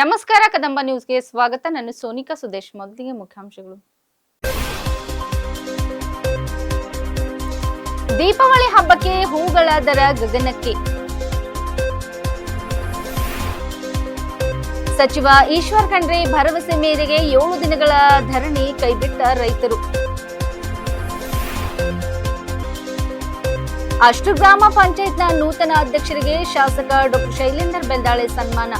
ನಮಸ್ಕಾರ, ಕದಂಬ ನ್ಯೂಸ್ಗೆ ಸ್ವಾಗತ. ನಾನು ಸೋನಿಕಾ ಸುದೇಶ್, ಮೊದಲಿಗೆ ಮುಖ್ಯಾಂಶಗಳು. ದೀಪಾವಳಿ ಹಬ್ಬಕ್ಕೆ ಹೂಗಳ ದರ ಗಗನಕ್ಕೆ. ಸಚಿವ ಈಶ್ವರ್ ಖಂಡ್ರೆ ಭರವಸೆ ಮೇರೆಗೆ ಏಳು ದಿನಗಳ ಧರಣಿ ಕೈಬಿಟ್ಟ ರೈತರು. ಅಷ್ಟು ಗ್ರಾಮ ಪಂಚಾಯತ್ನ ನೂತನ ಅಧ್ಯಕ್ಷರಿಗೆ ಶಾಸಕ ಡಾಕ್ಟರ್ ಶೈಲೇಂದರ್ ಬೆಂದಾಳೆ ಸನ್ಮಾನ.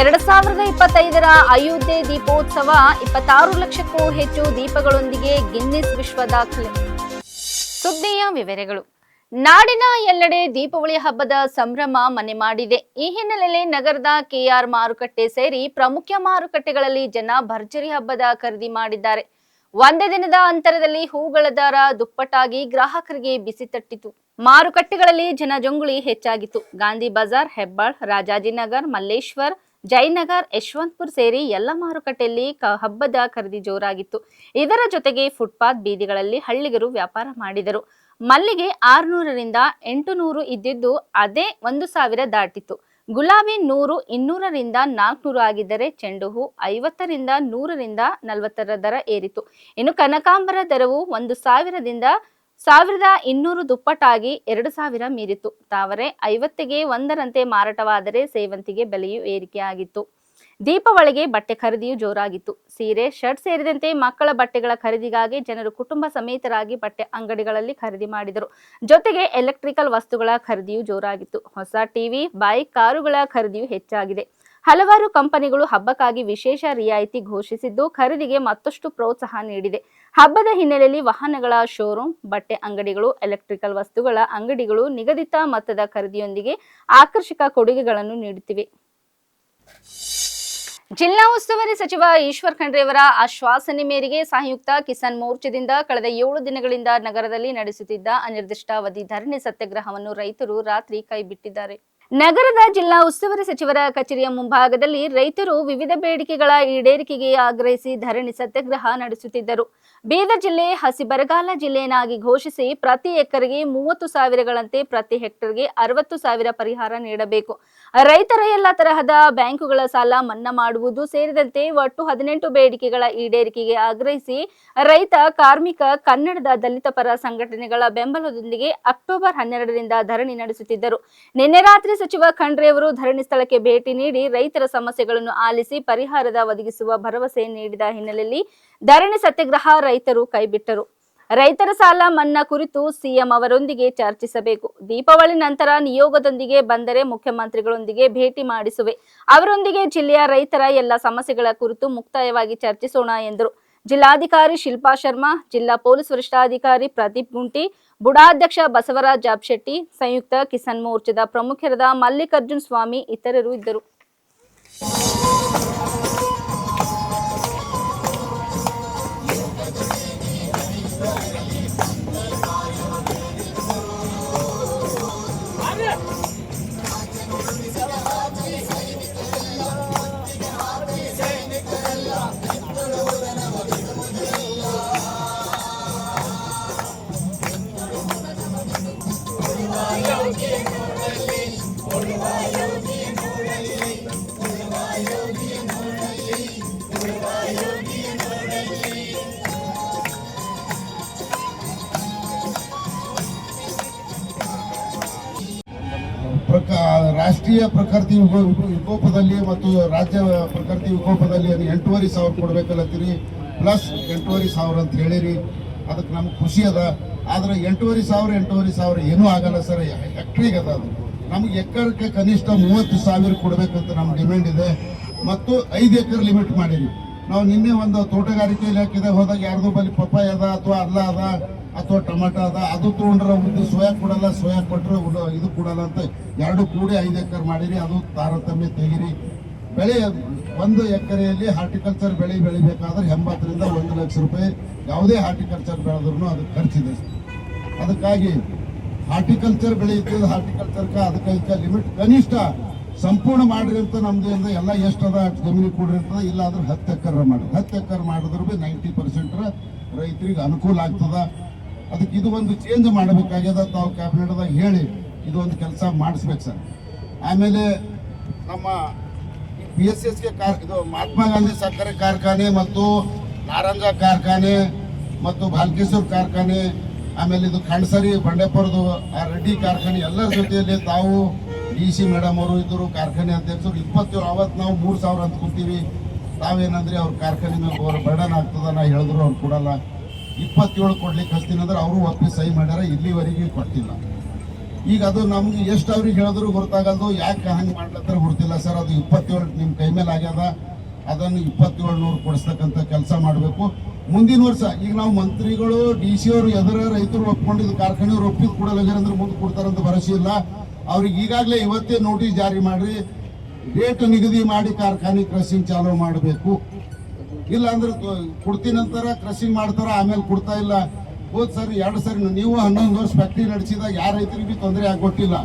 ಎರಡ್ ಸಾವಿರದ ಇಪ್ಪತ್ತೈದರ ಅಯೋಧ್ಯೆ ದೀಪೋತ್ಸವ ಇಪ್ಪತ್ತಾರು ಲಕ್ಷಕ್ಕೂ ಹೆಚ್ಚು ದೀಪಗಳೊಂದಿಗೆ ಗಿನ್ನಿಸ್ ವಿಶ್ವ ದಾಖಲೆ. ಸುದ್ದಿಯ ವಿವರಗಳು. ನಾಡಿನ ಎಲ್ಲೆಡೆ ದೀಪಾವಳಿ ಹಬ್ಬದ ಸಂಭ್ರಮ ಮನೆ ಮಾಡಿದೆ. ಈ ಹಿನ್ನೆಲೆಯಲ್ಲಿ ನಗರದ ಕೆಆರ್ ಮಾರುಕಟ್ಟೆ ಸೇರಿ ಪ್ರಮುಖ ಮಾರುಕಟ್ಟೆಗಳಲ್ಲಿ ಜನ ಭರ್ಜರಿ ಹಬ್ಬದ ಖರೀದಿ ಮಾಡಿದ್ದಾರೆ. ಒಂದೇ ದಿನದ ಅಂತರದಲ್ಲಿ ಹೂಗಳ ದರ ದುಪ್ಪಟ್ಟಾಗಿ ಗ್ರಾಹಕರಿಗೆ ಬಿಸಿ ತಟ್ಟಿತು. ಮಾರುಕಟ್ಟೆಗಳಲ್ಲಿ ಜನಜಂಗುಳಿ ಹೆಚ್ಚಾಗಿತ್ತು. ಗಾಂಧಿ ಬಜಾರ್, ಹೆಬ್ಬಾಳ್, ರಾಜಾಜಿನಗರ್, ಮಲ್ಲೇಶ್ವರ್ ಜಯನಗರ್ ಯಶವಂತಪುರ್ ಸೇರಿ ಎಲ್ಲ ಮಾರುಕಟ್ಟೆಯಲ್ಲಿ ಹಬ್ಬದ ಖರೀದಿ ಜೋರಾಗಿತ್ತು. ಇದರ ಜೊತೆಗೆ ಫುಟ್ಪಾತ್ ಬೀದಿಗಳಲ್ಲಿ ಹಳ್ಳಿಗರು ವ್ಯಾಪಾರ ಮಾಡಿದರು. ಮಲ್ಲಿಗೆ ಆರುನೂರರಿಂದ ಎಂಟು ನೂರು ಇದ್ದಿದ್ದು ಅದೇ ಒಂದು ಸಾವಿರ ದಾಟಿತ್ತು. ಗುಲಾಬಿ ನೂರು, ಇನ್ನೂರರಿಂದ ನಾಲ್ಕುನೂರು ಆಗಿದ್ದರೆ ಚೆಂಡು ಹೂ ಐವತ್ತರಿಂದ ನೂರರಿಂದ ನಲವತ್ತರ ದರ ಏರಿತು ಇನ್ನು ಕನಕಾಂಬರ ದರವು ಒಂದು ಸಾವಿರದಿಂದ ಸಾವಿರದ ಇನ್ನೂರು ದುಪ್ಪಟ್ಟಾಗಿ ಎರಡು ಸಾವಿರ ಮೀರಿತು ತಾವರೆ ಐವತ್ತಿಗೆ ಒಂದರಂತೆ ಮಾರಾಟವಾದರೆ ಸೇವಂತಿಗೆ ಬೆಲೆಯೂ ಏರಿಕೆಯಾಗಿತ್ತು. ದೀಪಾವಳಿಗೆ ಬಟ್ಟೆ ಖರೀದಿಯು ಜೋರಾಗಿತ್ತು. ಸೀರೆ, ಶರ್ಟ್ ಸೇರಿದಂತೆ ಮಕ್ಕಳ ಬಟ್ಟೆಗಳ ಖರೀದಿಗಾಗಿ ಜನರು ಕುಟುಂಬ ಸಮೇತರಾಗಿ ಬಟ್ಟೆ ಅಂಗಡಿಗಳಲ್ಲಿ ಖರೀದಿ ಮಾಡಿದರು. ಜೊತೆಗೆ ಎಲೆಕ್ಟ್ರಿಕಲ್ ವಸ್ತುಗಳ ಖರೀದಿಯು ಜೋರಾಗಿತ್ತು. ಹೊಸ ಟಿವಿ, ಬೈಕ್, ಕಾರುಗಳ ಖರೀದಿಯು ಹೆಚ್ಚಾಗಿದೆ. ಹಲವಾರು ಕಂಪನಿಗಳು ಹಬ್ಬಕ್ಕಾಗಿ ವಿಶೇಷ ರಿಯಾಯಿತಿ ಘೋಷಿಸಿದ್ದು, ಖರೀದಿಗೆ ಮತ್ತಷ್ಟು ಪ್ರೋತ್ಸಾಹ ನೀಡಿದೆ. ಹಬ್ಬದ ಹಿನ್ನೆಲೆಯಲ್ಲಿ ವಾಹನಗಳ ಶೋರೂಮ್, ಬಟ್ಟೆ ಅಂಗಡಿಗಳು, ಎಲೆಕ್ಟ್ರಿಕಲ್ ವಸ್ತುಗಳ ಅಂಗಡಿಗಳು ನಿಗದಿತ ಮೊತ್ತದ ಖರೀದಿಯೊಂದಿಗೆ ಆಕರ್ಷಕ ಕೊಡುಗೆಗಳನ್ನು ನೀಡುತ್ತಿವೆ. ಜಿಲ್ಲಾ ಉಸ್ತುವಾರಿ ಸಚಿವ ಈಶ್ವರ್ ಖಂಡ್ರೆಯವರ ಆಶ್ವಾಸನೆ ಮೇರೆಗೆ ಸಂಯುಕ್ತ ಕಿಸಾನ್ ಮೋರ್ಚಾದಿಂದ ಕಳೆದ ಏಳು ದಿನಗಳಿಂದ ನಗರದಲ್ಲಿ ನಡೆಸುತ್ತಿದ್ದ ಅನಿರ್ದಿಷ್ಟಾವಧಿ ಧರಣಿ ಸತ್ಯಾಗ್ರಹವನ್ನು ರೈತರು ರಾತ್ರಿ ಕೈಬಿಟ್ಟಿದ್ದಾರೆ. ನಗರದ ಜಿಲ್ಲಾ ಉಸ್ತುವಾರಿ ಸಚಿವರ ಕಚೇರಿಯ ಮುಂಭಾಗದಲ್ಲಿ ರೈತರು ವಿವಿಧ ಬೇಡಿಕೆಗಳ ಈಡೇರಿಕೆಗೆ ಆಗ್ರಹಿಸಿ ಧರಣಿ ಸತ್ಯಾಗ್ರಹ ನಡೆಸುತ್ತಿದ್ದರು. ಬೀದರ್ ಜಿಲ್ಲೆ ಹಸಿ ಬರಗಾಲ ಜಿಲ್ಲೆಯನ್ನಾಗಿ ಘೋಷಿಸಿ ಪ್ರತಿ ಎಕರೆಗೆ ಮೂವತ್ತು ಸಾವಿರಗಳಂತೆ ಪ್ರತಿ ಹೆಕ್ಟರ್ಗೆ ಅರವತ್ತು ಸಾವಿರ ಪರಿಹಾರ ನೀಡಬೇಕು. ರೈತರ ಎಲ್ಲ ತರಹದ ಬ್ಯಾಂಕುಗಳ ಸಾಲ ಮನ್ನಾ ಮಾಡುವುದು ಸೇರಿದಂತೆ ಒಟ್ಟು ಹದಿನೆಂಟು ಬೇಡಿಕೆಗಳ ಈಡೇರಿಕೆಗೆ ಆಗ್ರಹಿಸಿ ರೈತ, ಕಾರ್ಮಿಕ, ಕನ್ನಡದ ದಲಿತ ಪರ ಸಂಘಟನೆಗಳ ಬೆಂಬಲದೊಂದಿಗೆ ಅಕ್ಟೋಬರ್ ಹನ್ನೆರಡರಿಂದ ಧರಣಿ ನಡೆಸುತ್ತಿದ್ದರು. ನಿನ್ನೆ ರಾತ್ರಿ ಸಚಿವ ಖಂಡ್ರೆ ಅವರು ಧರಣಿ ಸ್ಥಳಕ್ಕೆ ಭೇಟಿ ನೀಡಿ ರೈತರ ಸಮಸ್ಯೆಗಳನ್ನು ಆಲಿಸಿ ಪರಿಹಾರದ ಒದಗಿಸುವ ಭರವಸೆ ನೀಡಿದ ಹಿನ್ನೆಲೆಯಲ್ಲಿ ಧರಣಿ ಸತ್ಯಾಗ್ರಹ ರೈತರು ಕೈಬಿಟ್ಟರು. ರೈತರ ಸಾಲ ಮನ್ನಾ ಕುರಿತು ಸಿಎಂ ಅವರೊಂದಿಗೆ ಚರ್ಚಿಸಬೇಕು. ದೀಪಾವಳಿ ನಂತರ ನಿಯೋಗದೊಂದಿಗೆ ಬಂದರೆ ಮುಖ್ಯಮಂತ್ರಿಗಳೊಂದಿಗೆ ಭೇಟಿ ಮಾಡಿಸುವೆ. ಅವರೊಂದಿಗೆ ಜಿಲ್ಲೆಯ ರೈತರ ಎಲ್ಲ ಸಮಸ್ಯೆಗಳ ಕುರಿತು ಮುಕ್ತಾಯವಾಗಿ ಚರ್ಚಿಸೋಣ ಎಂದರು. ಜಿಲ್ಲಾಧಿಕಾರಿ ಶಿಲ್ಪಾ ಶರ್ಮಾ, ಜಿಲ್ಲಾ ಪೊಲೀಸ್ ವರಿಷ್ಠಾಧಿಕಾರಿ ಪ್ರದೀಪ್ ಗುಂಟಿ ಬುಡಾಧ್ಯಕ್ಷ ಬಸವರಾಜ್ ಜಾಬ್ಶೆಟ್ಟಿ ಸಂಯುಕ್ತ ಕಿಸಾನ್ ಮೋರ್ಚಾದ ಪ್ರಮುಖರಾದ ಮಲ್ಲಿಕಾರ್ಜುನ್ ಸ್ವಾಮಿ ಇತರರು ಇದ್ದರು. ರಾಷ್ಟ್ರೀಯ ಪ್ರಕೃತಿ ವಿಕೋ- ವಿಕೋ- ವಿಕೋಪದಲ್ಲಿ ಮತ್ತು ರಾಜ್ಯ ಪ್ರಕೃತಿ ವಿಕೋಪದಲ್ಲಿ ಅದು ಎಂಟೂವರೆ ಸಾವಿರ ಕೊಡ್ಬೇಕಲ್ಲತ್ತೀರಿ ಪ್ಲಸ್ ಎಂಟೂವರೆ ಸಾವಿರ ಅಂತ ಹೇಳಿರಿ. ಅದಕ್ಕೆ ನಮ್ಗೆ ಖುಷಿ ಅದ. ಆದ್ರೆ ಎಂಟೂವರೆ ಸಾವಿರ ಎಂಟೂವರೆ ಸಾವಿರ ಏನೂ ಆಗಲ್ಲ ಸರ್. ಎಕ್ಟ್ರಿಗೆ ಅದ ಅದು. ನಮ್ಗೆ ಎಕರೆಗೆ ಕನಿಷ್ಠ ಮೂವತ್ತು ಸಾವಿರ ಕೊಡಬೇಕಂತ ನಮ್ಮ ಡಿಮ್ಯಾಂಡ್ ಇದೆ. ಮತ್ತು ಐದು ಎಕರೆ ಲಿಮಿಟ್ ಮಾಡಿರಿ. ನಾವು ನಿನ್ನೆ ಒಂದು ತೋಟಗಾರಿಕೆ ಇಲಾಖೆದಾಗ ಹೋದಾಗ ಯಾರ್ದೋ ಬಲ್ಲಿ ಪಪ್ಪಾಯ ಅದ ಅಥವಾ ಅಲ್ಲ ಅದ. ಅಥವಾ ಟೊಮೆಟೊ ಅದ ಅದು ತೊಗೊಂಡ್ರೆ ಒಂದು ಸೋಯಾ ಕೊಡಲ್ಲ, ಸೋಯಾ ಕೊಟ್ಟರೆ ಇದು ಕೊಡಲ್ಲ ಅಂತ ಎರಡು ಕೂಡಿ ಐದು ಎಕರೆ ಮಾಡಿರಿ, ಅದು ತಾರತಮ್ಯ ತೆಗಿರಿ. ಬೆಳೆ ಒಂದು ಎಕರೆಯಲ್ಲಿ ಹಾರ್ಟಿಕಲ್ಚರ್ ಬೆಳೆ ಬೆಳಿಬೇಕಾದ್ರೆ ಎಂಬತ್ತರಿಂದ ಒಂದು ಲಕ್ಷ ರೂಪಾಯಿ ಯಾವುದೇ ಹಾರ್ಟಿಕಲ್ಚರ್ ಬೆಳೆದ್ರೂ ಅದು ಖರ್ಚಿದೆ. ಅದಕ್ಕಾಗಿ ಹಾರ್ಟಿಕಲ್ಚರ್ ಬೆಳೆಯುತ್ತದೆ ಹಾರ್ಟಿಕಲ್ಚರ್ಗೆ ಅದಕ್ಕೆ ಲಿಮಿಟ್ ಕನಿಷ್ಠ ಸಂಪೂರ್ಣ ಮಾಡ್ರಿ ಅಂತ ನಮ್ದು ಎಲ್ಲ ಎಷ್ಟದ ಜಮೀನು ಕೊಡಿರ್ತದೆ ಇಲ್ಲ ಅಂದ್ರೆ ಹತ್ತು ಎಕರೆ ಮಾಡಿ. ಹತ್ತು ಎಕರೆ ಮಾಡಿದ್ರು ಬಿ ನೈಂಟಿ ಪರ್ಸೆಂಟ್ ರೈತರಿಗೆ ಅನುಕೂಲ ಆಗ್ತದ. ಅದಕ್ಕೆ ಇದು ಒಂದು ಚೇಂಜ್ ಮಾಡಬೇಕಾಗ್ಯದ ತಾವು ಕ್ಯಾಬಿನೆಟ್ದಾಗ ಹೇಳಿ ಇದು ಒಂದು ಕೆಲಸ ಮಾಡಿಸ್ಬೇಕು ಸರ್. ಆಮೇಲೆ ನಮ್ಮ B S S K car ಇದು ಮಹಾತ್ಮ ಗಾಂಧಿ ಸಕ್ಕರೆ ಕಾರ್ಖಾನೆ ಮತ್ತು ನಾರಂಗ ಕಾರ್ಖಾನೆ ಮತ್ತು ಭಾಲ್ಕೇಶ್ವರ್ ಕಾರ್ಖಾನೆ, ಆಮೇಲೆ ಇದು ಖಂಡ್ಸರಿ ಬಂಡೆಪುರದು ಆ ರೆಡ್ಡಿ ಕಾರ್ಖಾನೆ ಎಲ್ಲರ ಜೊತೆಯಲ್ಲಿ ತಾವು ಡಿ ಸಿ ಮೇಡಮ್ ಅವರು ಇದ್ದರು, ಕಾರ್ಖಾನೆ ಅಧ್ಯಕ್ಷರು ಇಪ್ಪತ್ತೇಳು, ಅವತ್ತು ನಾವು ಮೂರು ಸಾವಿರ ಅಂತ ಕೂತೀವಿ. ತಾವೇನಂದ್ರೆ ಅವ್ರ ಕಾರ್ಖಾನೆ ಮೇಲೆ ಬರ್ಡನ್ ಆಗ್ತದ ನಾ ಹೇಳಿದ್ರು ಅವ್ರು ಕೊಡಲ್ಲ. ಇಪ್ಪತ್ತೇಳು ಕೊಡ್ಲಿಕ್ಕೆ ಹಚ್ತೀನಿ ಅಂದ್ರೆ ಅವರು ಒಪ್ಪಿ ಸಹಿ ಮಾಡ್ಯಾರ, ಇಲ್ಲಿವರೆಗೆ ಕೊಟ್ಟಿಲ್ಲ. ಈಗ ಅದು ನಮ್ಗೆ ಎಷ್ಟು ಅವ್ರಿಗೆ ಹೇಳಿದ್ರು ಗೊತ್ತಾಗಲ್ದು, ಯಾಕೆ ಹಂಗೆ ಮಾಡ್ಲತ್ತಾರ ಗೊತ್ತಿಲ್ಲ ಸರ್. ಅದು ಇಪ್ಪತ್ತೇಳು ನಿಮ್ಮ ಕೈ ಮೇಲೆ ಆಗ್ಯದ, ಅದನ್ನು ಇಪ್ಪತ್ತೇಳು ನೂರು ಕೊಡಿಸ್ತಕ್ಕಂಥ ಕೆಲಸ ಮಾಡಬೇಕು. ಮುಂದಿನ ವರ್ಷ, ಈಗ ನಾವು ಮಂತ್ರಿಗಳು, ಡಿ ಸಿ ಅವರು, ಎದುರ ರೈತರು ಒಪ್ಕೊಂಡಿದ್ದು, ಕಾರ್ಖಾನೆಯವ್ರು ಒಪ್ಪಿದ ಕೊಡಲ್ಲ ಅಂದ್ರೆ ಮುಂದೆ ಕೊಡ್ತಾರಂತ ಭರವಸೆ ಇಲ್ಲ. ಅವ್ರಿಗೆ ಈಗಾಗಲೇ ಇವತ್ತೇ ನೋಟಿಸ್ ಜಾರಿ ಮಾಡಿರಿ. ರೇಟ್ ನಿಗದಿ ಮಾಡಿ ಕಾರ್ಖಾನೆ ಕ್ರಸಿಂಗ್ ಚಾಲೂ ಮಾಡಬೇಕು. ಇಲ್ಲ ಅಂದ್ರೆ ಅಂತಾರ ಕ್ರಶಿಂಗ್ ಮಾಡ್ತಾರ, ಆಮೇಲೆ ಕೊಡ್ತಾ ಇಲ್ಲ. ಹೋದ್ ಸರಿ, ಎರಡು ಸರಿ ನೀವು ಹನ್ನೊಂದು ವರ್ಷ ಫ್ಯಾಕ್ಟ್ರಿ ನಡೆಸಿದಾಗ ಯಾರ ರೈತರಿಗೆ ಬಿ ತೊಂದರೆ ಆಗೊಟ್ಟಿಲ್ಲ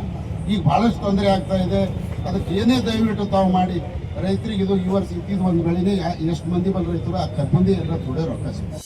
ಈಗ ಬಹಳಷ್ಟು ತೊಂದರೆ ಆಗ್ತಾ ಇದೆ. ಅದಕ್ಕೆ ಏನೇ ದಯವಿಟ್ಟು ತಾವು ಮಾಡಿ. ರೈತರಿಗೆ ಇದು ಈ ವರ್ಷ ಇದ್ದಿದ್ದು ಒಂದು ಬೆಳೆನೇ ಎಷ್ಟು ಮಂದಿ ಬಲ್ ರೈತರು ಆ ಮಂದಿ ಎಲ್ಲ ಥೋಡೆ ರೊಕ್ಕ ಸಿಗ್ತದೆ.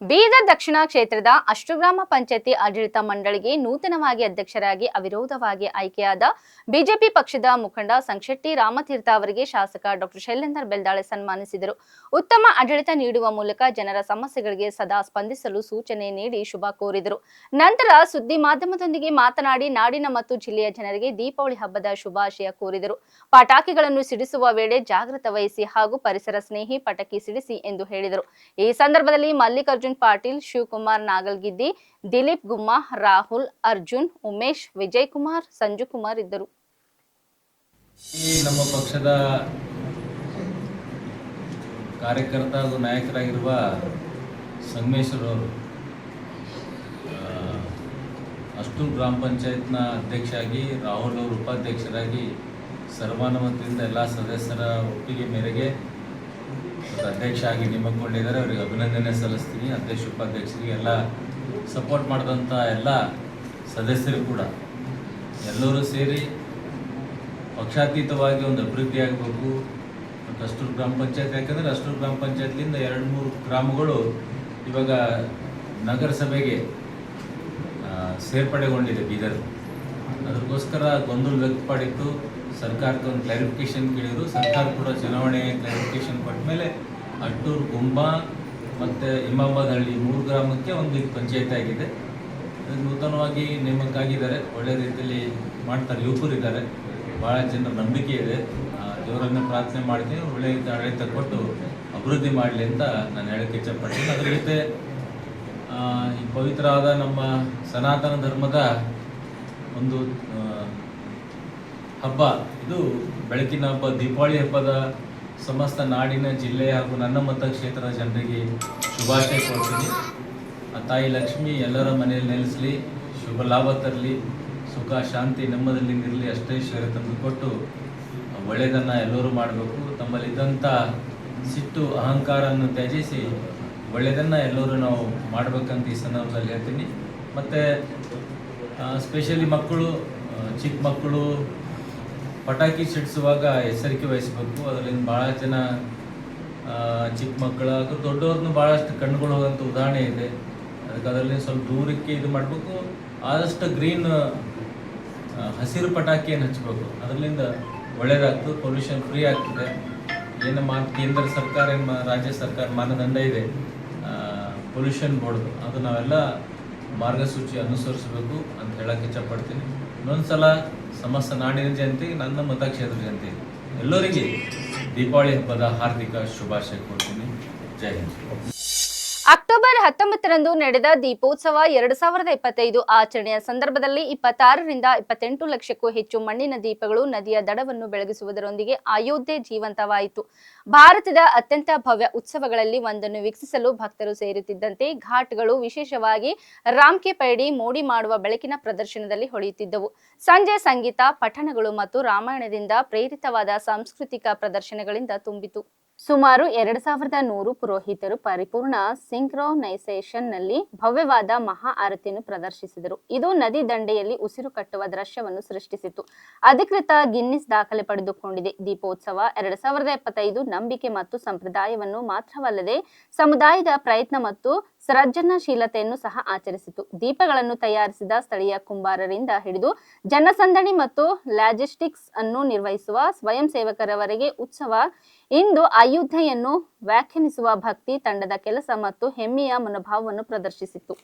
ಬೀದರ್ ದಕ್ಷಿಣ ಕ್ಷೇತ್ರದ ಅಷ್ಟುಗ್ರಾಮ ಪಂಚಾಯತಿ ಆಡಳಿತ ಮಂಡಳಿಗೆ ನೂತನವಾಗಿ ಅಧ್ಯಕ್ಷರಾಗಿ ಅವಿರೋಧವಾಗಿ ಆಯ್ಕೆಯಾದ ಬಿಜೆಪಿ ಪಕ್ಷದ ಮುಖಂಡ ಸಂಶೆಟ್ಟಿ ರಾಮತೀರ್ಥ ಅವರಿಗೆ ಶಾಸಕ ಡಾಕ್ಟರ್ ಶೈಲೇಂದರ್ ಬೆಲ್ದಾಳೆ ಸನ್ಮಾನಿಸಿದರು. ಉತ್ತಮ ಆಡಳಿತ ನೀಡುವ ಮೂಲಕ ಜನರ ಸಮಸ್ಯೆಗಳಿಗೆ ಸದಾ ಸ್ಪಂದಿಸಲು ಸೂಚನೆ ನೀಡಿ ಶುಭ ಕೋರಿದರು. ನಂತರ ಸುದ್ದಿ ಮಾಧ್ಯಮದೊಂದಿಗೆ ಮಾತನಾಡಿ ನಾಡಿನ ಮತ್ತು ಜಿಲ್ಲೆಯ ಜನರಿಗೆ ದೀಪಾವಳಿ ಹಬ್ಬದ ಶುಭಾಶಯ ಕೋರಿದರು. ಪಟಾಕಿಗಳನ್ನು ಸಿಡಿಸುವ ವೇಳೆ ಜಾಗೃತ ವಹಿಸಿ ಹಾಗೂ ಪರಿಸರ ಸ್ನೇಹಿ ಪಟಾಕಿ ಸಿಡಿಸಿ ಎಂದು ಹೇಳಿದರು. ಈ ಸಂದರ್ಭದಲ್ಲಿ ಮಲ್ಲಿಕಾರ್ಜುನ್ ಪಾಟೀಲ್, ಶಿವಕುಮಾರ್ ನಾಗಲ್ಗಿದ್ದಿ, ದಿಲೀಪ್ ಗುಮ್ಮ, ರಾಹುಲ್, ಅರ್ಜುನ್, ಉಮೇಶ್ ವಿಜಯ್ ಕುಮಾರ್ ಸಂಜು ಕುಮಾರ್ ಇದ್ದರು. ನಮ್ಮ ಪಕ್ಷದ ಕಾರ್ಯಕರ್ತ ಹಾಗೂ ನಾಯಕರಾಗಿರುವ ಸಂಗಮೇಶ್ವರವರು ಅಷ್ಟೂರು ಗ್ರಾಮ ಪಂಚಾಯತ್ನ ಅಧ್ಯಕ್ಷರಾಗಿ ರಾಹುಲ್ ಅವರು ಉಪಾಧ್ಯಕ್ಷರಾಗಿ, ಸರ್ವಾನುಮತದಿಂದ ಎಲ್ಲ ಸದಸ್ಯರ ಒಪ್ಪಿಗೆ ಮೇರೆಗೆ ಅಧ್ಯಕ್ಷ ಆಗಿ ನೇಮಕಗೊಂಡಿದ್ದಾರೆ ಅವರಿಗೆ ಅಭಿನಂದನೆ ಸಲ್ಲಿಸ್ತೀನಿ. ಅಧ್ಯಕ್ಷ, ಉಪಾಧ್ಯಕ್ಷರಿಗೆ ಎಲ್ಲ ಸಪೋರ್ಟ್ ಮಾಡಿದಂಥ ಎಲ್ಲ ಸದಸ್ಯರು ಕೂಡ, ಎಲ್ಲರೂ ಸೇರಿ ಪಕ್ಷಾತೀತವಾಗಿ ಒಂದು ಅಭಿವೃದ್ಧಿ ಆಗಬೇಕು. ಮತ್ತು ಅಷ್ಟೂರು ಗ್ರಾಮ ಪಂಚಾಯತ್, ಯಾಕಂದರೆ ಅಷ್ಟೂರು ಗ್ರಾಮ ಪಂಚಾಯತ್ಲಿಂದ ಎರಡು ಮೂರು ಗ್ರಾಮಗಳು ಇವಾಗ ನಗರಸಭೆಗೆ ಸೇರ್ಪಡೆಗೊಂಡಿದೆ ಬೀದರ್. ಅದಕ್ಕೋಸ್ಕರ ಗೊಂದಲ ವ್ಯಕ್ತಪಡಿತ್ತು ಸರ್ಕಾರಕ್ಕೆ ಒಂದು ಕ್ಲಾರಿಫಿಕೇಶನ್ ಕೇಳಿದರು. ಸರ್ಕಾರ ಕೂಡ ಚುನಾವಣೆ ಕ್ಲಾರಿಫಿಕೇಶನ್ ಕೊಟ್ಟ ಮೇಲೆ ಅಟ್ಟೂರು, ಗುಂಬ ಮತ್ತು ಇಮಾಬಾದ್ ಹಳ್ಳಿ ಮೂರು ಗ್ರಾಮಕ್ಕೆ ಒಂದು ಇದು ಪಂಚಾಯತ್ ಆಗಿದೆ. ನೂತನವಾಗಿ ನೇಮಕ ಆಗಿದ್ದಾರೆ ಒಳ್ಳೆ ರೀತಿಯಲ್ಲಿ ಮಾಡ್ತಾರೆ. ಯುವಕರಿದ್ದಾರೆ ಭಾಳ ಜನರ ನಂಬಿಕೆ ಇದೆ. ದೇವರನ್ನು ಪ್ರಾರ್ಥನೆ ಮಾಡ್ತೀನಿ. ಒಳ್ಳೆ ರೀತಿ ಆಡಳಿತ ಕೊಟ್ಟು ಅಭಿವೃದ್ಧಿ ಮಾಡಲಿ ಅಂತ ನಾನು ಹೇಳಕ್ಕೆ ಇಚ್ಛಪಡ್ತೀನಿ. ಅದರ ಜೊತೆ ಈ ಪವಿತ್ರವಾದ ನಮ್ಮ ಸನಾತನ ಧರ್ಮದ ಒಂದು ಹಬ್ಬ. ಇದು ಬೆಳಕಿನ ಹಬ್ಬ, ದೀಪಾವಳಿ ಹಬ್ಬದ ಸಮಸ್ತ ನಾಡಿನ ಜಿಲ್ಲೆ ಹಾಗೂ ನನ್ನ ಮತಕ್ಷೇತ್ರದ ಜನರಿಗೆ ಶುಭಾಶಯ ಕೊಡ್ತೀನಿ ಆ ತಾಯಿ ಲಕ್ಷ್ಮಿ ಎಲ್ಲರ ಮನೆಯಲ್ಲಿ ನೆಲೆಸಲಿ, ಶುಭ ಲಾಭ ತರಲಿ, ಸುಖ, ಶಾಂತಿ ನೆಮ್ಮದಲ್ಲಿ ನಿರಲಿ ಅಷ್ಟೈಶ್ವರ್ಯ ತಂದು ಕೊಟ್ಟು ಒಳ್ಳೆಯದನ್ನು ಎಲ್ಲರೂ ಮಾಡಬೇಕು. ತಮ್ಮಲ್ಲಿದ್ದಂಥ ಸಿಟ್ಟು, ಅಹಂಕಾರವನ್ನು ತ್ಯಜಿಸಿ ಒಳ್ಳೆಯದನ್ನು ಎಲ್ಲರೂ ನಾವು ಮಾಡಬೇಕಂತ ಈ ಸಂದರ್ಭದಲ್ಲಿ ಹೇಳ್ತೀನಿ. ಮತ್ತು ಸ್ಪೆಷಲಿ ಮಕ್ಕಳು ಚಿಕ್ಕ ಮಕ್ಕಳು ಪಟಾಕಿ ಸಿಡಿಸುವಾಗ ಎಚ್ಚರಿಕೆ ವಹಿಸಬೇಕು. ಅದರಿಂದ ಭಾಳ ಜನ ಚಿಕ್ಕ ಮಕ್ಕಳು ಅಥವಾ ದೊಡ್ಡವ್ರನ್ನು ಭಾಳಷ್ಟು ಕಂಡುಕೊಳ್ಳೋದಂಥ ಉದಾಹರಣೆ ಇದೆ. ಅದಕ್ಕೆ ಅದರಲ್ಲಿ ಸ್ವಲ್ಪ ದೂರಕ್ಕೆ ಇದು ಮಾಡಬೇಕು. ಆದಷ್ಟು ಗ್ರೀನ್ ಹಸಿರು ಪಟಾಕಿಯನ್ನು ಹಚ್ಚಬೇಕು ಅದರಿಂದ ಒಳ್ಳೆಯದಾಗ್ತದೆ ಪೊಲ್ಯೂಷನ್ ಫ್ರೀ ಆಗ್ತದೆ. ಏನು ಮಾ, ಕೇಂದ್ರ ಸರ್ಕಾರ ಏನು ರಾಜ್ಯ ಸರ್ಕಾರ ಮಾನದಂಡ ಇದೆ. ಪೊಲ್ಯೂಷನ್ ಬೋರ್ಡ್ದು ಅದು ನಾವೆಲ್ಲ ಮಾರ್ಗಸೂಚಿ ಅನುಸರಿಸಬೇಕು ಅಂತ ಹೇಳಕ್ಕೆ ಇಷ್ಟಪಡ್ತೀನಿ ಇನ್ನೊಂದ್ಸಲ ಸಮಸ್ತ ನಾಡಿನ ಜಯಂತಿ ನನ್ನ ಮತಕ್ಷೇತ್ರ ಜನತೆ ಎಲ್ಲರಿಗೆ ದೀಪಾವಳಿ ಹಬ್ಬದ ಹಾರ್ದಿಕ ಶುಭಾಶಯ ಕೋರ್ತೀನಿ. ಜೈ ಹಿಂದ್. ಅಕ್ಟೋಬರ್ ಹತ್ತೊಂಬತ್ತರಂದು ನಡೆದ ದೀಪೋತ್ಸವ ಎರಡು ಸಾವಿರದ ಇಪ್ಪತ್ತೈದು ಆಚರಣೆಯ ಸಂದರ್ಭದಲ್ಲಿ ಇಪ್ಪತ್ತಾರರಿಂದ ಇಪ್ಪತ್ತೆಂಟು ಲಕ್ಷಕ್ಕೂ ಹೆಚ್ಚು ಮಣ್ಣಿನ ದೀಪಗಳು ನದಿಯ ದಡವನ್ನು ಬೆಳಗಿಸುವುದರೊಂದಿಗೆ ಅಯೋಧ್ಯೆ ಜೀವಂತವಾಯಿತು. ಭಾರತದ ಅತ್ಯಂತ ಭವ್ಯ ಉತ್ಸವಗಳಲ್ಲಿ ಒಂದನ್ನು ವೀಕ್ಷಿಸಲು ಭಕ್ತರು ಸೇರುತ್ತಿದ್ದಂತೆ ಘಾಟ್ಗಳು ವಿಶೇಷವಾಗಿ ರಾಮ್ಕೆ ಪೈಡಿ ಮೋಡಿ ಮಾಡುವ ಬೆಳಕಿನ ಪ್ರದರ್ಶನದಲ್ಲಿ ಹೊಳೆಯುತ್ತಿದ್ದವು. ಸಂಜೆ ಸಂಗೀತ, ಪಠಣಗಳು ಮತ್ತು ರಾಮಾಯಣದಿಂದ ಪ್ರೇರಿತವಾದ ಸಾಂಸ್ಕೃತಿಕ ಪ್ರದರ್ಶನಗಳಿಂದ ತುಂಬಿತು. ಸುಮಾರು ಎರಡ್ ಸಾವಿರದ ನೂರು ಪುರೋಹಿತರು ಪರಿಪೂರ್ಣ ಸಿಂಕ್ರೋನೈಸೇಷನ್ನಲ್ಲಿ ಭವ್ಯವಾದ ಮಹಾ ಆರತಿಯನ್ನು ಪ್ರದರ್ಶಿಸಿದರು. ಇದು ನದಿ ದಂಡೆಯಲ್ಲಿ ಉಸಿರು ಕಟ್ಟುವ ದೃಶ್ಯವನ್ನು ಸೃಷ್ಟಿಸಿತು ಅಧಿಕೃತ ಗಿನ್ನಿಸ್ ದಾಖಲೆ ಪಡೆದುಕೊಂಡಿದೆ. ದೀಪೋತ್ಸವ ಎರಡ್ ಸಾವಿರದ ಎಪ್ಪತ್ತೈದು ನಂಬಿಕೆ ಮತ್ತು ಸಂಪ್ರದಾಯವನ್ನು ಮಾತ್ರವಲ್ಲದೆ ಸಮುದಾಯದ ಪ್ರಯತ್ನ ಮತ್ತು ಸೃಜನಶೀಲತೆಯನ್ನು ಸಹ ಆಚರಿಸಿತು. ದೀಪಗಳನ್ನು ತಯಾರಿಸಿದ ಸ್ಥಳೀಯ ಕುಂಬಾರರಿಂದ ಹಿಡಿದು ಜನಸಂದಣಿ ಮತ್ತು ಲಾಜಿಸ್ಟಿಕ್ಸ್ ಅನ್ನು ನಿರ್ವಹಿಸುವ ಸ್ವಯಂ ಸೇವಕರವರೆಗೆ ಉತ್ಸವ ಇಂದು ಅಯೋಧ್ಯೆಯನ್ನು ವ್ಯಾಖ್ಯಾನಿಸುವ ಭಕ್ತಿ ತಂಡದ ಕೆಲಸ ಮತ್ತು ಹೆಮ್ಮೆಯ ಮನೋಭಾವವನ್ನು ಪ್ರದರ್ಶಿಸಿತು.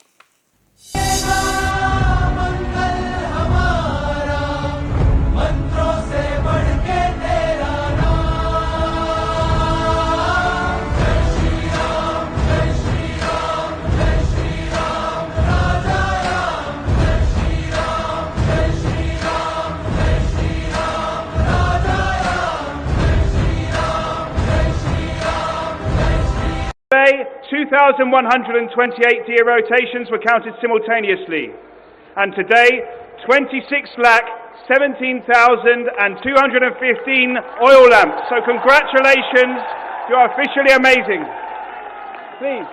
Today, 2,128 deer rotations were counted simultaneously. And today, 26 lakh 17,215 oil lamps. So congratulations, you are officially amazing. Please.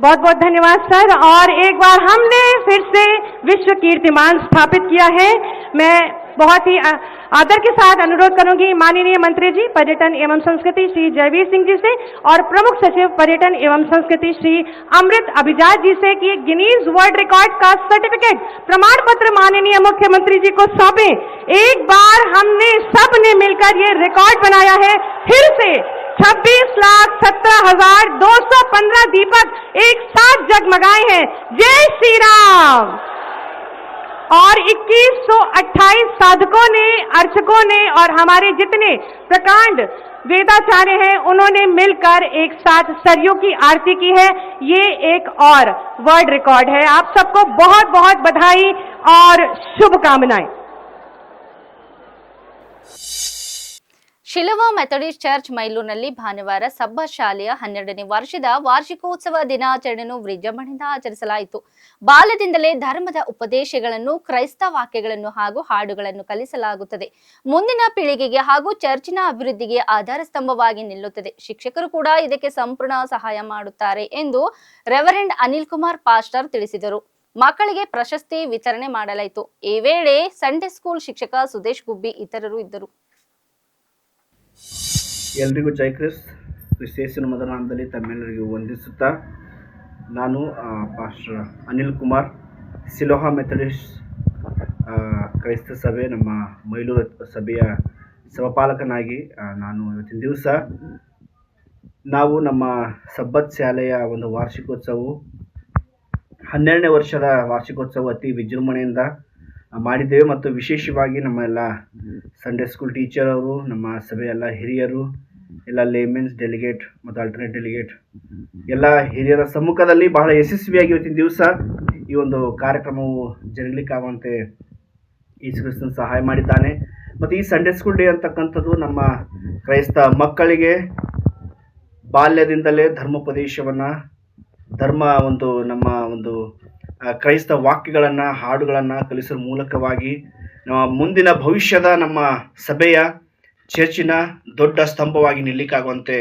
बहुत बहुत धन्यवाद सर और एक बार हमने फिर से विश्व कीर्तिमान स्थापित किया है मैं बहुत ही आदर के साथ अनुरोध करूँगी माननीय मंत्री जी, पर्यटन एवं संस्कृति श्री जयवीर सिंह जी से और प्रमुख सचिव पर्यटन एवं संस्कृति श्री अमृत अभिजात जी से कि गिनीज वर्ल्ड रिकॉर्ड का सर्टिफिकेट प्रमाण पत्र माननीय मुख्यमंत्री जी को सौंपे। एक बार हमने सबने मिलकर ये रिकॉर्ड बनाया है। फिर से 26 लाख सत्रह हज़ार दो सौ पंद्रह दीपक एक साथ जगमगाए हैं। जय श्री राम! और 2128 साधकों ने, अर्चकों ने और हमारे जितने प्रकांड वेदाचार्य हैं, उन्होंने मिलकर एक साथ सरयू की आरती की है। ये एक और वर्ल्ड रिकॉर्ड है। आप सबको बहुत बहुत बधाई और शुभकामनाएँ। ಶಿಲವಾ ಮೆಥಡಿಸ್ಟ್ ಚರ್ಚ್ ಮೈಲೂರಿನಲ್ಲಿ ಭಾನುವಾರ ಸಬ್ಬ ಶಾಲೆಯ ಹನ್ನೆರಡನೇ ವರ್ಷದ ವಾರ್ಷಿಕೋತ್ಸವ ದಿನಾಚರಣೆಯನ್ನು ವಿಜೃಂಭಣೆಯಿಂದ ಆಚರಿಸಲಾಯಿತು. ಬಾಲ್ಯದಿಂದಲೇ ಧರ್ಮದ ಉಪದೇಶಗಳನ್ನು, ಕ್ರೈಸ್ತ ವಾಕ್ಯಗಳನ್ನು ಹಾಗೂ ಹಾಡುಗಳನ್ನು ಕಲಿಸಲಾಗುತ್ತದೆ. ಮುಂದಿನ ಪೀಳಿಗೆಗೆ ಹಾಗೂ ಚರ್ಚಿನ ಅಭಿವೃದ್ಧಿಗೆ ಆಧಾರ ಸ್ತಂಭವಾಗಿ ನಿಲ್ಲುತ್ತದೆ. ಶಿಕ್ಷಕರು ಕೂಡ ಇದಕ್ಕೆ ಸಂಪೂರ್ಣ ಸಹಾಯ ಮಾಡುತ್ತಾರೆ ಎಂದು ರೆವರೆಂಡ್ ಅನಿಲ್ ಕುಮಾರ್ ಪಾಸ್ಟರ್ ತಿಳಿಸಿದರು. ಮಕ್ಕಳಿಗೆ ಪ್ರಶಸ್ತಿ ವಿತರಣೆ ಮಾಡಲಾಯಿತು. ಈ ವೇಳೆ ಸಂಡೇ ಸ್ಕೂಲ್ ಶಿಕ್ಷಕ ಸುದೇಶ್ ಗುಬ್ಬಿ ಇತರರು ಇದ್ದರು. ಎಲ್ರಿಗೂ ಜೈ ಕ್ರಿಸ್ ಕ್ರಿಸ್ತೇಶನ ಮೊದಲ ನಾಮದಲ್ಲಿ ತಮ್ಮೆಲ್ಲರಿಗೂ ವಂದಿಸುತ್ತಾ ನಾನು pastor Anil Kumar, Siloha Methodist ಕ್ರೈಸ್ತ ಸಭೆ, ನಮ್ಮ ಮೈಲೂರು ಸಭೆಯ ಸಭಾಪಾಲಕನಾಗಿ ನಾನು ಇವತ್ತಿನ ದಿವಸ ನಾವು ನಮ್ಮ ಸಬ್ಬತ್ ಶಾಲೆಯ ಒಂದು ವಾರ್ಷಿಕೋತ್ಸವವು, ಹನ್ನೆರಡನೇ ವರ್ಷದ ವಾರ್ಷಿಕೋತ್ಸವ ಅತಿ ವಿಜೃಂಭಣೆಯಿಂದ ಮಾಡಿದ್ದೇವೆ ಮತ್ತು ವಿಶೇಷವಾಗಿ ನಮ್ಮ ಎಲ್ಲ ಸಂಡೇ ಸ್ಕೂಲ್ ಟೀಚರ್ ಅವರು, ನಮ್ಮ ಸಭೆ ಎಲ್ಲ ಹಿರಿಯರು, ಎಲ್ಲ ಲೇಮೆನ್ಸ್ ಡೆಲಿಗೇಟ್ ಮತ್ತು ಆಲ್ಟರ್ನೇಟ್ ಡೆಲಿಗೇಟ್ ಎಲ್ಲ ಹಿರಿಯರ ಸಮ್ಮುಖದಲ್ಲಿ ಬಹಳ ಯಶಸ್ವಿಯಾಗಿ ಇವತ್ತಿನ ದಿವಸ ಈ ಒಂದು ಕಾರ್ಯಕ್ರಮವು ಜರುಗಲಿಕ್ಕಾಗುವಂತೆ ಯೇಸು ಕ್ರಿಸ್ತನ ಸಹಾಯ ಮಾಡಿದ್ದಾನೆ. ಮತ್ತು ಈ ಸಂಡೇ ಸ್ಕೂಲ್ ಡೇ ಅಂತಕ್ಕಂಥದ್ದು ನಮ್ಮ ಕ್ರೈಸ್ತ ಮಕ್ಕಳಿಗೆ ಬಾಲ್ಯದಿಂದಲೇ ಧರ್ಮೋಪದೇಶವನ್ನು, ಧರ್ಮ ಒಂದು ನಮ್ಮ ಒಂದು ಕ್ರೈಸ್ತ ವಾಕ್ಯಗಳನ್ನು, ಹಾಡುಗಳನ್ನು ಕಲಿಸುವ ಮೂಲಕವಾಗಿ ನಮ್ಮ ಮುಂದಿನ ಭವಿಷ್ಯದ ನಮ್ಮ ಸಭೆಯ ಚರ್ಚಿನ ದೊಡ್ಡ ಸ್ತಂಭವಾಗಿ ನಿಲ್ಲಿಕ್ಕಾಗುವಂತೆ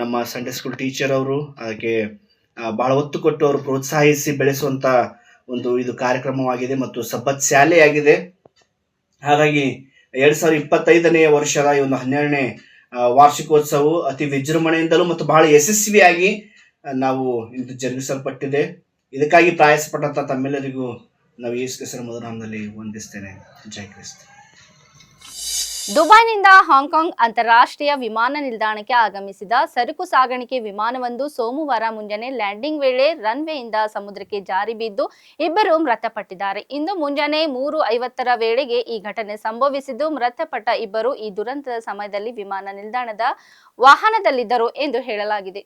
ನಮ್ಮ ಸಂಡೇ ಸ್ಕೂಲ್ ಟೀಚರ್ ಅವರು ಅದಕ್ಕೆ ಬಹಳ ಒತ್ತು ಕೊಟ್ಟು ಅವರು ಪ್ರೋತ್ಸಾಹಿಸಿ ಬೆಳೆಸುವಂಥ ಒಂದು ಇದು ಕಾರ್ಯಕ್ರಮವಾಗಿದೆ ಮತ್ತು ಸಬ್ಬತ್ ಶಾಲೆಯಾಗಿದೆ. ಹಾಗಾಗಿ ಎರಡು ಸಾವಿರದ ಇಪ್ಪತ್ತೈದನೇ ವರ್ಷದ ಈ ಒಂದು ಹನ್ನೆರಡನೇ ವಾರ್ಷಿಕೋತ್ಸವವು ಅತಿ ವಿಜೃಂಭಣೆಯಿಂದಲೂ ಮತ್ತು ಬಹಳ ಯಶಸ್ವಿಯಾಗಿ ನಾವು ಇಂದು ಜರುಗಿಸಲ್ಪಟ್ಟಿದೆ. ಇದಕ್ಕಾಗಿ ಪ್ರಯಾಸಪಟ್ಟಂಥ ತಮ್ಮೆಲ್ಲರಿಗೂ ನಾವು ಯೇಸು ಕ್ರಿಸ್ತನ ಮೊದಲ ವಂದಿಸ್ತೇನೆ. ಜೈ ಕ್ರಿಸ್ತ. ದುಬೈನಿಂದ ಹಾಂಗ್ಕಾಂಗ್ ಅಂತಾರಾಷ್ಟ್ರೀಯ ವಿಮಾನ ನಿಲ್ದಾಣಕ್ಕೆ ಆಗಮಿಸಿದ ಸರಕು ಸಾಗಾಣಿಕೆ ವಿಮಾನವೊಂದು ಸೋಮವಾರ ಮುಂಜಾನೆ ಲ್ಯಾಂಡಿಂಗ್ ವೇಳೆ ರನ್ವೇಯಿಂದ ಸಮುದ್ರಕ್ಕೆ ಜಾರಿ ಬಿದ್ದು ಇಬ್ಬರು ಮೃತಪಟ್ಟಿದ್ದಾರೆ. ಇಂದು ಮುಂಜಾನೆ ಮೂರು ಐವತ್ತರ ವೇಳೆಗೆ ಈ ಘಟನೆ ಸಂಭವಿಸಿದ್ದು, ಮೃತಪಟ್ಟ ಇಬ್ಬರು ಈ ದುರಂತದ ಸಮಯದಲ್ಲಿ ವಿಮಾನ ನಿಲ್ದಾಣದ ವಾಹನದಲ್ಲಿದ್ದರು ಎಂದು ಹೇಳಲಾಗಿದೆ.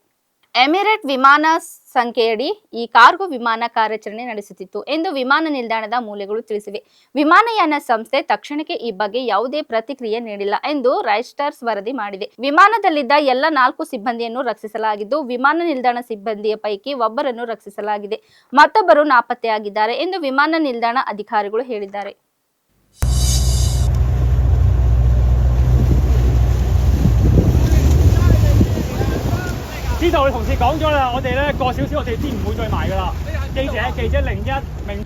ಎಮಿರೇಟ್ ವಿಮಾನ ಸಂಖ್ಯೆಯಡಿ ಈ ಕಾರ್ಗೋ ವಿಮಾನ ಕಾರ್ಯಾಚರಣೆ ನಡೆಸುತ್ತಿತ್ತು ಎಂದು ವಿಮಾನ ನಿಲ್ದಾಣದ ಮೂಲೆಗಳು ತಿಳಿಸಿವೆ. ವಿಮಾನಯಾನ ಸಂಸ್ಥೆ ತಕ್ಷಣಕ್ಕೆ ಈ ಬಗ್ಗೆ ಯಾವುದೇ ಪ್ರತಿಕ್ರಿಯೆ ನೀಡಿಲ್ಲ ಎಂದು ರೈಸ್ಟರ್ಸ್ ವರದಿ ಮಾಡಿದೆ. ವಿಮಾನದಲ್ಲಿದ್ದ ಎಲ್ಲ ನಾಲ್ಕು ಸಿಬ್ಬಂದಿಯನ್ನು ರಕ್ಷಿಸಲಾಗಿದ್ದು, ವಿಮಾನ ನಿಲ್ದಾಣ ಸಿಬ್ಬಂದಿಯ ಪೈಕಿ ಒಬ್ಬರನ್ನು ರಕ್ಷಿಸಲಾಗಿದೆ. ಮತ್ತೊಬ್ಬರು ನಾಪತ್ತೆಯಾಗಿದ್ದಾರೆ ಎಂದು ವಿಮಾನ ನಿಲ್ದಾಣ ಅಧಿಕಾರಿಗಳು ಹೇಳಿದ್ದಾರೆ. 知道，同事講咗啦，我哋咧過少少，我哋先唔會再賣噶啦。記者，記者零一明。